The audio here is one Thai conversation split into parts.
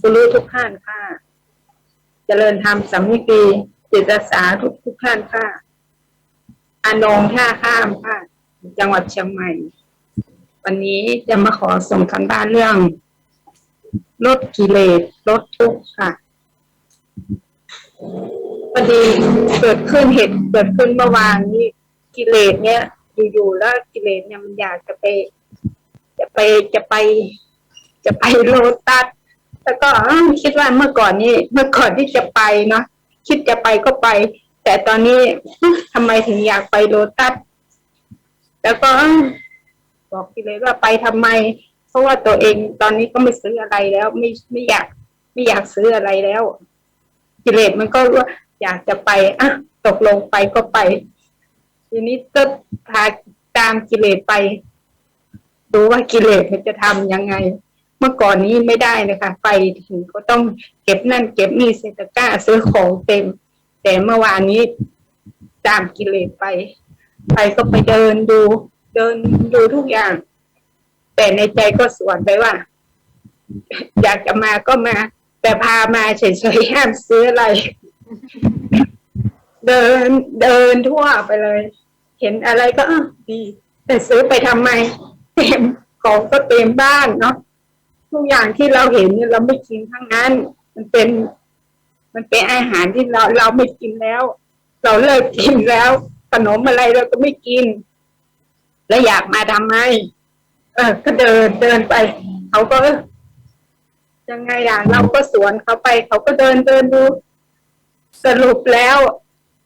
กุรู้ทุกท่านค่ะเจริญธรรมสามิตรีจิตอาสาทุกทุกท่านค่ะอานงท่าข้ามค่ะจังหวัดเชียงใหม่ วันนี้จะมาขอส่งกันบ้านเรื่องลดกิเลสลดทุกข์ค่ะพอดีเกิดขึ้นเหตุเกิดขึ้นเมื่อวานนี้กิเลสเนี่ย อยู่ๆแล้วกิเลสเนี่ยมันอยากจะไป จะไปจะไป จะไปโลตัส แล้วก็คิดว่าเมื่อก่อนนี้เมื่อก่อนที่จะไปเนาะคิดจะไปก็ไป แต่ตอนนี้ทำไมถึงอยากไปโลตัสแล้วก็บอกกิเลสว่าไปทำไม เพราะว่าตัวเองตอนนี้ก็ไม่ซื้ออะไรแล้ว ไม่ไม่อยากไม่อยากซื้ออะไรแล้วกิเลสมันก็ว่าอยากจะไปอะตกลงไปก็ไป ทีนี้ก็พาตามกิเลสไป ดูว่ากิเลสมันจะทำยังไง เมื่อก่อนนี้ไม่ได้นะคะไปถึงก็ต้องเก็บนั่น เก็บนี่เศรษฐก้าซื้อของเต็ม แต่เมื่อวานนี้ตามกิเลสไป ไปก็ไปเดินดู เดินดูทุกอย่าง แต่ในใจก็สวนไปว่า อยากจะมาก็มา แต่พามาเฉยๆห้ามซื้ออะไร เดินเดินทั่วไปเลย เห็นอะไรก็ดี แต่ซื้อไปทำไม เต็มของก็เต็มบ้านเนาะ ทุกอย่างที่เราเห็นเนี่ยเราไม่กินทั้งนั้น มันเป็น มันเป็นอาหารที่เราเราไม่กินแล้ว เราเลิกกินแล้วขนมอะไรเราก็ไม่กิน แล้วอยากมาทำไมเออ ก็เดินเดินไป เขาก็ยังไงอะเราก็สวนเขาไป เขาก็เดินเดินดูสรุปแล้ว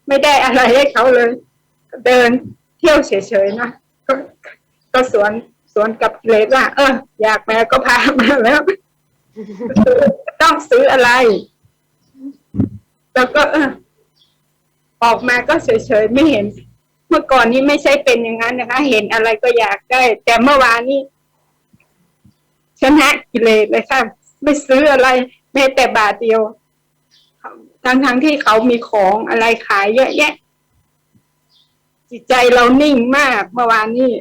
ไม่ได้อะไรให้เขาเลย เดินเที่ยวเฉยๆนะก็ก็สวน สวนกับเลสว่า เอออยากมาก็พามาแล้วต้องซื้ออะไร แล้วก็เออออกมาก็เฉยๆไม่เห็น เมื่อก่อนนี้ไม่ใช่เป็นอย่างนั้นนะคะ เห็นอะไรก็อยากได้ แต่เมื่อวานนี้ชนะกิเลสเลยค่ะไม่ซื้ออะไรแม้แต่บาทเดียวทั้งทั้งๆที่เขามีของอะไรขายเยอะแยะ จิตใจเรานิ่งมากเมื่อวานนี้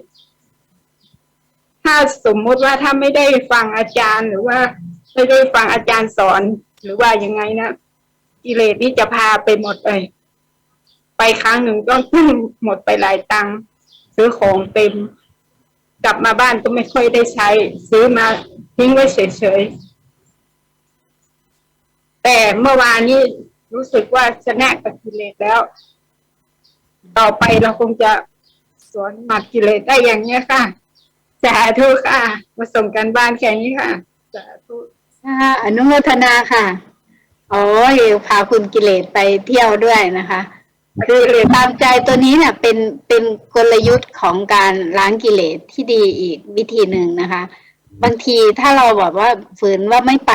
ถ้าสมมุติว่าถ้าไม่ได้ฟังอาจารย์หรือว่าไม่ได้ฟังอาจารย์สอน หรือว่ายังไงนะกิเลสนี่จะพาไปหมดเลยไปครั้งหนึ่งก็หมดไปหลายตังค์ซื้อของเต็ม กลับมาบ้านก็ไม่ค่อยได้ใช้ ซื้อมาทิ้งไว้เฉยๆแต่เมื่อวานนี้รู้สึกว่าชนะกับกิเลสแล้ว ต่อไปเราคงจะสวนหมัดกิเลสได้อย่างเนี้ยค่ะ สาธุค่ะ มาส่งกันบ้านแค่นี้ค่ะ สาธุค่ะอนุโมทนาค่ะโอ้ยพาคุณกิเลสไปเที่ยวด้วยนะคะ คือตามใจตัวนี้เนี่ยเป็นเป็นกลยุทธ์ของการล้างกิเลสที่ดีอีกวิธีหนึ่งนะคะ บางทีถ้าเราแบบว่าฝืนว่าไม่ไป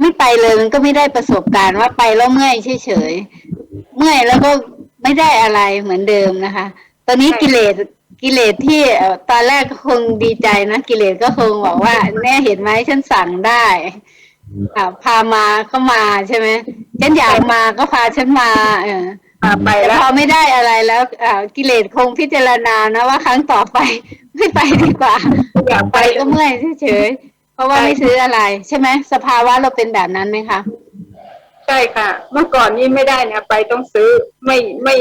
ไม่ไปเลยมันก็ไม่ได้ประสบการณ์ว่าไปแล้วเมื่อยเฉยๆเมื่อยแล้วก็ไม่ได้อะไรเหมือนเดิมนะคะ ตอนนี้กิเลส กิเลสที่เอ่อตอนแรกก็คงดีใจนะกิเลสก็คงบอกว่าแน่เห็นไหมฉันสั่งได้อ่าพามาก็มาใช่ไหมฉันอยากมาก็พาฉันมาเออมาไปแต่แล้วพอไม่ได้อะไรแล้วอ่ากิเลสคงพิจารณานะว่าครั้งต่อไปไม่ไปดีกว่า อยากไปไปก็เมื่อยเฉยๆเพราะว่าไม่ซื้ออะไร ใช่ไหมสภาวะเราเป็นแบบนั้นไหมคะใช่ค่ะ เมื่อก่อนนี้ไม่ได้นะไปต้องซื้อไม่ไม่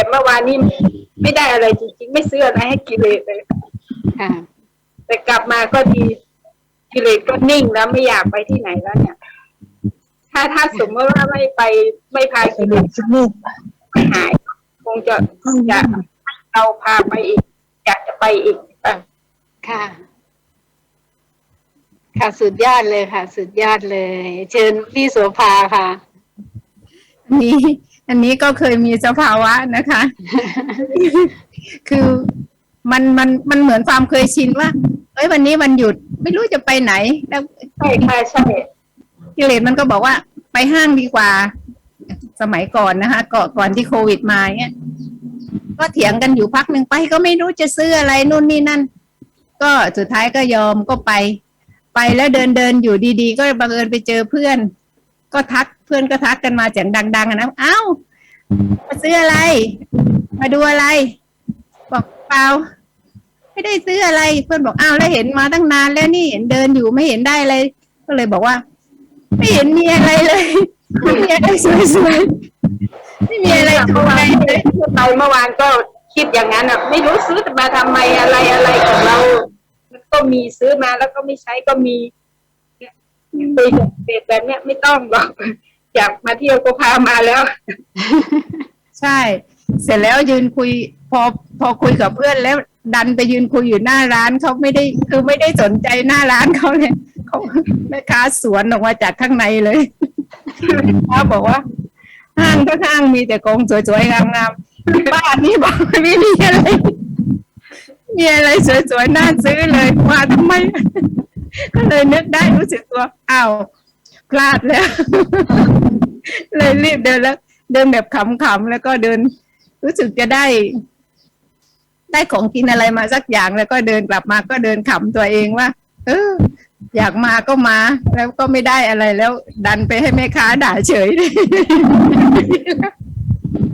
แต่เมื่อวานนี้ไม่ได้อะไรจริงๆ ไม่ซื้ออะไรให้กิเลสเลยค่ะแต่กลับมาก็ดีกิเลสก็นิ่งแล้วไม่อยากไปที่ไหนแล้วเนี่ย ถ้าถ้าสมมติว่าไม่ไปไม่พากิเลสไปหาย คงจะจะเราพาไปอีกอยากจะไปอีกค่ะค่ะ ค่ะสุดยอดเลยค่ะ สุดยอดเลย เชิญพี่โสภาค่ะอั นนี้อันนี้ก็เคยมีสภาวะนะคะ คือมันมันมันเหมือนความเคยชินว่าเอ้ยวันนี้วันหยุดไม่รู้จะไปไหน แล้วใช่ค่ะใช่กิเลสมันก็บอกว่า ไปห้างดีกว่า สมัยก่อนนะคะก่อนก่อนที่โควิดมาเนี่ยก็เถียงกันอยู่พักหนึ่งไปก็ไม่รู้จะซื้ออะไรนู่นนี่นั่น ก็สุดท้ายก็ยอมก็ไป ไปแล้วเดินเดินอยู่ดีๆ ก็บังเอิญไปเจอเพื่อน ก็ทักเพื่อนก็ทักกันมาเสียงดังๆอะนะเอ้ามาซื้ออะไร มาดูอะไร บอกเปล่าไม่ได้ซื้ออะไร เพื่อนบอกอ้าวแล้วเห็นมาตั้งนานแล้วนี่เห็นเดินอยู่ไม่เห็นได้เลย ก็เลยบอกว่า ไม่เห็นมีอะไรเลยไม่มีอะไรสวยๆไม่มีอะไรถูกใจเลยไปเมื่อวานก็คิดอย่างนั้นอะ ไม่รู้ซื้อมาทำไมอะไรอะไรของเรา ก็มีซื้อมาแล้วก็ไม่ใช้ก็มี เนี่ยไปเด็ดแบบเนี้ยไม่ต้องหรอกอยากมาเที่ยวก็พามาแล้ว ใช่ เสร็จแล้วยืนคุย พอพอคุยกับเพื่อนแล้ว ดันไปยืนคุยอยู่หน้าร้านเขาไม่ได้คือไม่ได้สนใจหน้าร้านเขาเลยเขาแม่ค้าสวนออกมาจากข้างในเลยเขาบอกว่า ห้างก็ห้างมีแต่กองสวยๆงามๆบ้านนี่บอกไม่มีอะไรมีอะไรสวยๆน่าซื้อเลยมาทำไม ก็เลยนึกได้รู้สึกตัวอ้าวพลาดแล้ว เลยรีบเดินแล้ว เดินแบบขำๆแล้วก็เดิน รู้สึกจะได้ ได้ของกินอะไรมาสักอย่างแล้วก็เดินกลับมาก็เดินขำตัวเองว่า เออ อยากมาก็มา แล้วก็ไม่ได้อะไรแล้ว ดันไปให้แม่ค้าด่าเฉย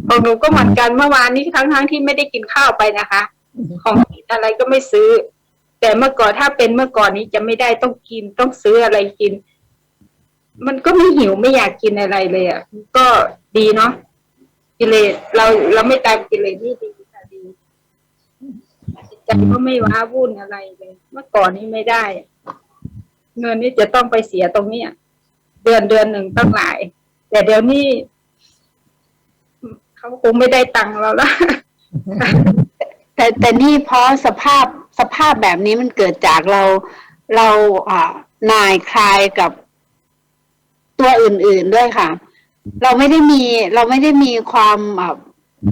ของหนูก็เหมือนกันเมื่อวานนี้ทั้งทั้งๆที่ไม่ได้กินข้าวไปนะคะ ของกินอะไรก็ไม่ซื้อ แต่เมื่อก่อนถ้าเป็นเมื่อก่อนนี้จะไม่ได้ต้องกินต้องซื้ออะไรกิน มันก็ไม่หิวไม่อยากกินอะไรเลยอะก็ดีเนาะกิเลสเราเราไม่ตามกิเลสนี่ดีค่ะดีจิตใจก็ไม่ว้าวุ่นอะไรเลย เมื่อก่อนนี้ไม่ได้ เงินนี่จะต้องไปเสียตรงเนี้ยเดือนเดือนหนึ่งตั้งหลาย แต่เดี๋ยวนี้เขาคงไม่ได้ตังค์เราละแต่แต่นี่เพราะสภาพ สภาพแบบนี้มันเกิดจากเราเราอ่านายคลายกับตัวอื่น ๆด้วยค่ะ เราไม่ได้มีเราไม่ได้มีความ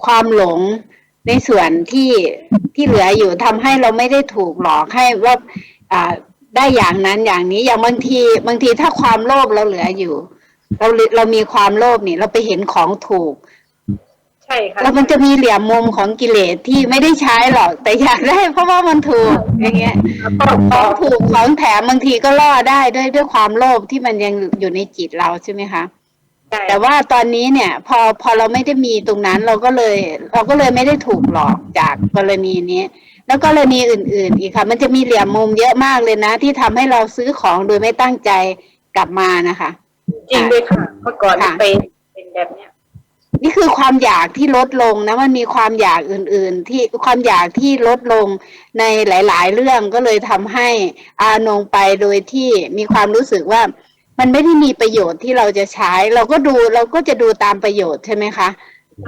ความหลงในส่วนที่ที่เหลืออยู่ทำให้เราไม่ได้ถูกหลอกให้ว่าอ่าได้อย่างนั้นอย่างนี้อย่างบางทีบางทีถ้าความโลภเราเหลืออยู่ เราเรามีความโลภนี่ เราไปเห็นของถูก ใช่ค่ะแล้วมันจะมีเหลี่ยมมุมของกิเลสที่ไม่ได้ใช้หรอก แต่อยากได้เพราะว่ามันถูกอย่างเงี้ยแล้วก็ของถูกของแถมบางทีก็ล่อได้ด้วยด้วยความโลภที่มันยังอยู่ในจิตเราใช่ไหมคะใช่แต่ว่าตอนนี้เนี่ย พอพอเราไม่ได้มีตรงนั้นเราก็เลย เราก็เลยไม่ได้ถูกหลอกจากกรณีนี้ แล้วกรณีอื่น ๆ อีกค่ะ มันจะมีเหลี่ยมมุมเยอะมากเลยนะ ที่ทำให้เราซื้อของโดยไม่ตั้งใจกลับมานะคะ จริงด้วยค่ะเมื่อก่อนค่ะเป็นเป็นแบบเนี้ย นี่คือความอยากที่ลดลงนะมันมีความอยากอื่น ๆ ที่ความอยากที่ลดลงในหลาย ๆ เรื่องก็เลยทำให้อานงไปโดยที่มีความรู้สึกว่า มันไม่ได้มีประโยชน์ที่เราจะใช้ เราก็ดูเราก็จะดูตามประโยชน์ใช่ไหมคะ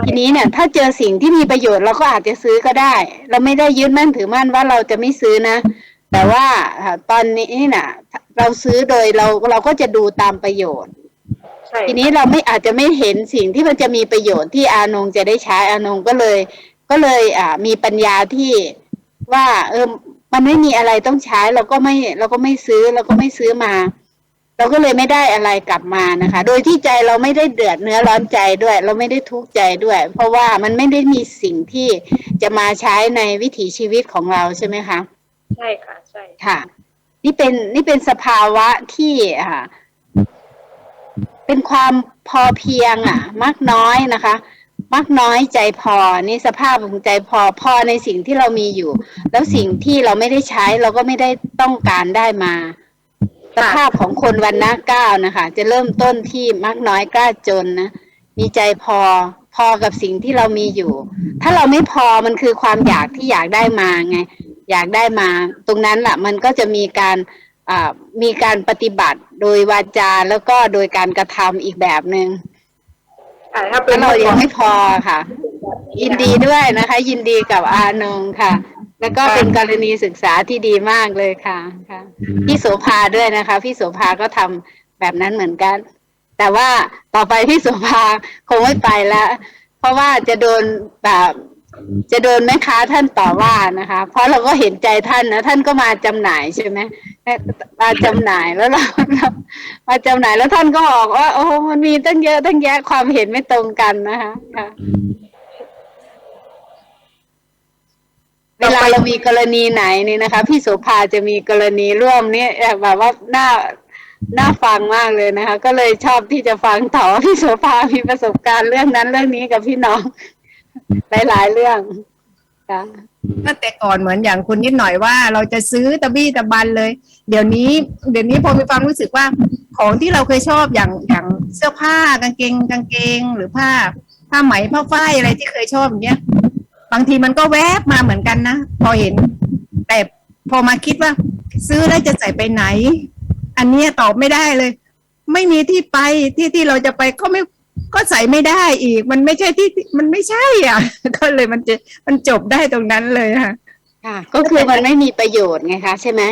ทีนี้เนี่ย ถ้าเจอสิ่งที่มีประโยชน์เราก็อาจจะซื้อก็ได้ เราไม่ได้ยึดมั่นถือมั่นว่าเราจะไม่ซื้อนะ แต่ว่าอ่าตอนนี้น่ะ เราซื้อโดยเราเราก็จะดูตามประโยชน์ ใช่ทีนี้เราไม่อาจจะไม่เห็นสิ่งที่มันจะมีประโยชน์ที่อานงจะได้ใช้อานงก็เลย ก็เลยอ่ามีปัญญาที่ว่าเออมันไม่มีอะไรต้องใช้เราก็ไม่เราก็ไม่ซื้อเราก็ไม่ซื้อมา เราก็เลยไม่ได้อะไรกลับมานะคะ โดยที่ใจเราไม่ได้เดือดเนื้อร้อนใจด้วย เราไม่ได้ทุกข์ใจด้วย เพราะว่ามันไม่ได้มีสิ่งที่จะมาใช้ในวิถีชีวิตของเราใช่ไหมคะใช่ค่ะใช่ค่ะ นี่เป็นนี่เป็นสภาวะที่อ่า เป็นความพอเพียงอะ มากน้อยนะคะ มากน้อยใจพอนี่สภาพของใจพอพอในสิ่งที่เรามีอยู่ แล้วสิ่งที่เราไม่ได้ใช้เราก็ไม่ได้ต้องการได้มา สภาพของคนวันหน้าเก้านะคะ จะเริ่มต้นที่มากน้อยกล้าจนนะมีใจพอพอกับสิ่งที่เรามีอยู่ ถ้าเราไม่พอมันคือความอยากที่อยากได้มาไง อยากได้มา ตรงนั้นแหละมันก็จะมีการอ่า มีการปฏิบัติโดยวาจาแล้วก็โดยการกระทำอีกแบบหนึง่งใช่ถ้าเป็แล้นวเราเมื่อก่ยัองนไม่พอค่ะ ยินดีด้วยนะคะ ยินดีกับอานงค่ะ แล้วก็เป็นกรณีศึกษาที่ดีมากเลยค่ะค่ะ พี่โสภาด้วยนะคะ พี่โสภาก็ทำแบบนั้นเหมือนกัน แต่ว่าต่อไปพี่โสภาคงไม่ไปแล้ว เพราะว่าจะโดนแบบ จะโดนแม่ค้าท่านต่อว่านะคะ เพราะเราก็เห็นใจท่านนะท่านก็มาจำหน่ายใช่ไหมมาจำหน่ายแล้วเรามาจำหน่ายแล้วท่านก็บอกว่า โอ้มันมีตั้งเยอะตั้งแยะความเห็นไม่ตรงกันนะคะค่ะเวลาเรามีกรณีไหนนี่นะคะ พี่โสภาจะมีกรณีร่วมนี่แบบว่าน่าน่าฟังมากเลยนะคะ ก็เลยชอบที่จะฟังต่อพี่โสภามีประสบการณ์เรื่องนั้นเรื่องนี้กับพี่น้อง หลายๆเรื่องค่ะแต่ก่อนเหมือนอย่างคุณนิดหน่อยว่า เราจะซื้อตะบี้ตะบันเลย เดี๋ยวนี้ เดี๋ยวนี้พอมีความรู้สึกว่า ของที่เราเคยชอบอย่างอย่างเสื้อผ้ากางเกงกางเกงหรือผ้าผ้าไหมผ้าฝ้ายอะไรที่เคยชอบอย่างเงี้ย บางทีมันก็แวบมาเหมือนกันนะพอเห็น แต่พอมาคิดว่า ซื้อแล้วจะใส่ไปไหน อันเนี้ยตอบไม่ได้เลย ไม่มีที่ไปที่ที่เราจะไปก็ไม่ ก็ใส่ไม่ได้อีก มันไม่ใช่ที่ที่มันไม่ใช่อะ ก็เลยมันจะมันจบได้ตรงนั้นเลยค่ะค่ะก็คือมันไม่มีประโยชน์ไงคะ ใช่ไหม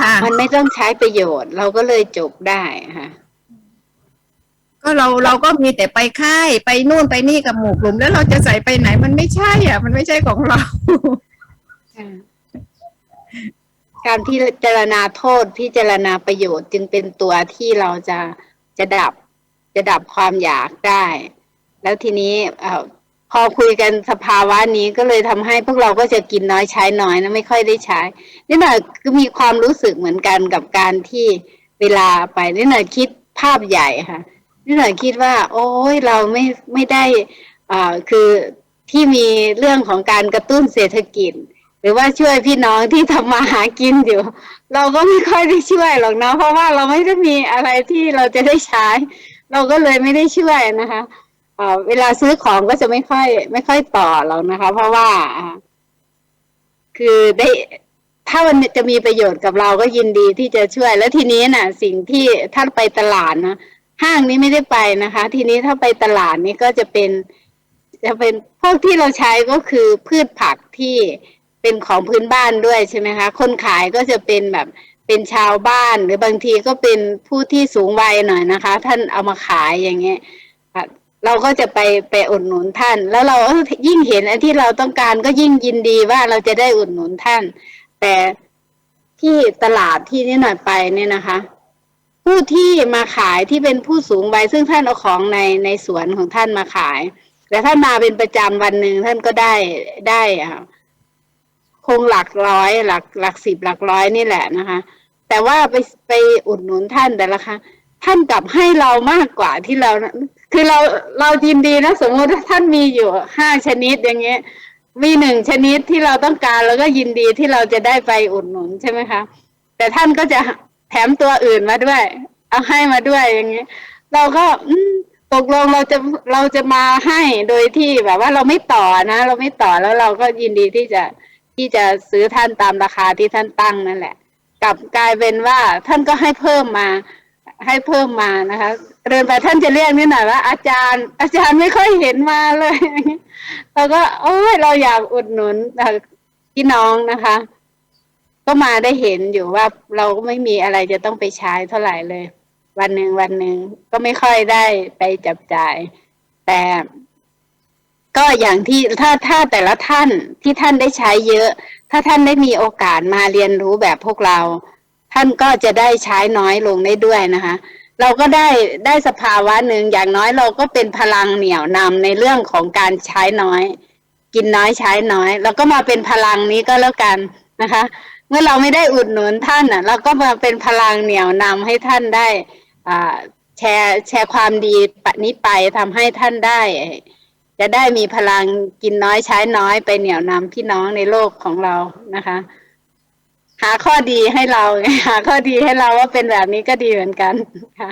ค่ะมันไม่ต้องใช้ประโยชน์ เราก็เลยจบได้ค่ะ ก็เราเราก็มีแต่ไปค่ายไปนู่นไปนี่กับหมู่กลุ่มแล้วเราจะใส่ไปไหน มันไม่ใช่อะ มันไม่ใช่ของเราการพิจารณาโทษพิจารณาประโยชน์จึงเป็นตัวที่เราจะจะดับ จะดับความอยากได้ แล้วทีนี้พอคุยกันสภาวะนี้ก็เลยทำให้พวกเราก็จะกินน้อยใช้น้อยนะไม่ค่อยได้ใช้นี่หน่อยก็มีความรู้สึกเหมือนกันกับการที่เวลาไปนี่หน่อยคิดภาพใหญ่ค่ะนี่หน่อยคิดว่า โอ้ยเราไม่ไม่ได้อ่าคือที่มีเรื่องของการกระตุ้นเศรษฐกิจ หรือว่าช่วยพี่น้องที่ทำมาหากินอยู่ เราก็ไม่ค่อยได้ช่วยหรอกนะเพราะว่าเราไม่ได้มีอะไรที่เราจะได้ใช้ เราก็เลยไม่ได้ช่วยนะคะเอ่อเวลาซื้อของก็จะไม่ค่อย ไม่ค่อยต่อหรอกนะคะ เพราะว่า คือได้ถ้ามันจะมีประโยชน์กับเราก็ยินดีที่จะช่วย แล้วทีนี้น่ะ สิ่งที่ถ้าไปตลาดนะห้างนี้ไม่ได้ไปนะคะ ทีนี้ถ้าไปตลาดนี้ก็จะเป็น จะเป็นพวกที่เราใช้ก็คือพืชผักที่เป็นของพื้นบ้านด้วยใช่ไหมคะ คนขายก็จะเป็นแบบ เป็นชาวบ้านหรือบางทีก็เป็นผู้ที่สูงวัยหน่อยนะคะ ท่านเอามาขายอย่างเงี้ยเราก็จะไปไปอุดหนุนท่าน แล้วเรายิ่งเห็นอันที่เราต้องการก็ยิ่งยินดีว่าเราจะได้อุดหนุนท่าน แต่ที่ตลาดที่นี่หน่อยไปเนี่ยนะคะ ผู้ที่มาขายที่เป็นผู้สูงวัยซึ่งท่านเอาของในในสวนของท่านมาขาย แต่ท่านมาเป็นประจำวันหนึ่งท่านก็ได้ได้อ่าคงหลักร้อย หลักหลักสิบหลักร้อยนี่แหละนะคะ แต่ว่าไปไปอุดหนุนท่านแต่ละครั้งท่านกลับให้เรามากกว่าที่เราคือเราเรายินดีนะ สมมติว่าท่านมีอยู่ห้าชนิดอย่างเงี้ย มีหนึ่งชนิดที่เราต้องการแล้วก็ยินดีที่เราจะได้ไปอุดหนุนใช่ไหมคะ แต่ท่านก็จะแถมตัวอื่นมาด้วย เอาให้มาด้วยอย่างเงี้ย เราก็ตกลงเราจะเราจะมาให้โดยที่แบบว่าเราไม่ต่อนะ เราไม่ต่อแล้วเราก็ยินดีที่จะที่จะซื้อท่านตามราคาที่ท่านตั้งนั่นแหละ กลับกลายเป็นว่า ท่านก็ให้เพิ่มมา ให้เพิ่มมานะคะเดินไปท่านจะเรียกนิดหน่อยว่า อาจารย์ อาจารย์ไม่ค่อยเห็นมาเลยเราก็ โอ้ยเราอยากอุดหนุนพี่น้องนะคะ ก็มาได้เห็นอยู่ว่าเราก็ไม่มีอะไรจะต้องไปใช้เท่าไหร่เลย วันหนึ่งวันหนึ่งก็ไม่ค่อยได้ไปจับจ่าย แต่ ก็อย่างที่ถ้าถ้าแต่ละท่านที่ท่านได้ใช้เยอะ ถ้าท่านได้มีโอกาสมาเรียนรู้แบบพวกเรา ท่านก็จะได้ใช้น้อยลงได้ด้วยนะคะ เราก็ได้ได้สภาวะหนึ่งอย่างน้อยเราก็เป็นพลังเหนี่ยวนำในเรื่องของการใช้น้อย กินน้อยใช้น้อย เราก็มาเป็นพลังนี้ก็แล้วกันนะคะ เมื่อเราไม่ได้อุดหนุนท่านอะ เราก็มาเป็นพลังเหนี่ยวนำให้ท่านได้อ่าแชร์แชร์ความดีปะนี้ไปทำให้ท่านได้ จะได้มีพลังกินน้อยใช้น้อยไปเหนี่ยวนำพี่น้องในโลกของเรานะคะ หาข้อดีให้เราหาข้อดีให้เราว่าเป็นแบบนี้ก็ดีเหมือนกันค่ะ